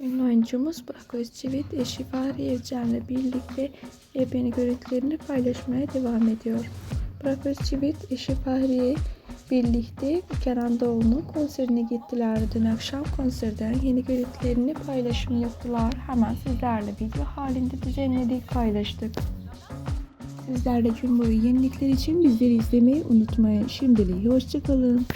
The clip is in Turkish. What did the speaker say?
Ünlü oyuncumuz Burak Özçivit, eşi Fahriye Evcen'le birlikte yepyeni görüntülerini paylaşmaya devam ediyor. Burak Özçivit, eşi Fahriye birlikte Kenan Doğulu'nun konserine gittiler. Dün akşam konserden yeni görüntülerini paylaşım yaptılar. Hemen sizlerle video halinde düzenledik, paylaştık. Sizler de gün boyu yenilikler için bizleri izlemeyi unutmayın. Şimdilik hoşçakalın.